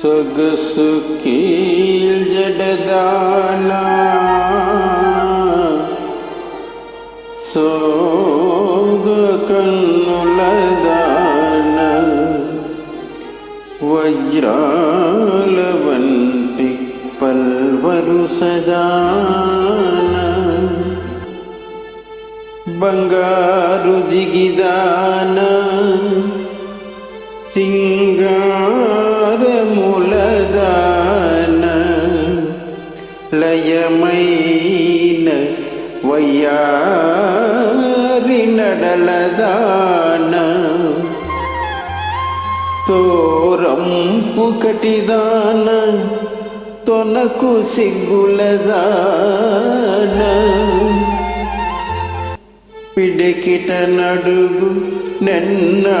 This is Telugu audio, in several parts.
சொகுசு கீழ் ஜடதானா சோகு கண்ணுலதான வஜ்ராலவந்தி பல்வருசதான ಬಂಗಾರು ದಿಗಿದಾನ ಸಿಂಗ ಯಾರಿ ನಡಲದಾನ ತೋರಂಪು ಕಟಿದಾನ ತೊನಕು ಸಿಗ್ಗುಲದಾನ పిడికిట నడుగు నెన్నడుముదాన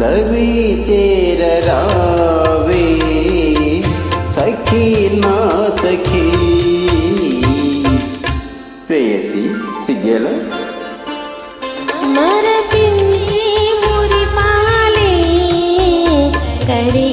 దవి చేరరావే సఖీ నా సఖీ ప్రేయసి సిగ్గేల మరపి మురి పాలే కరి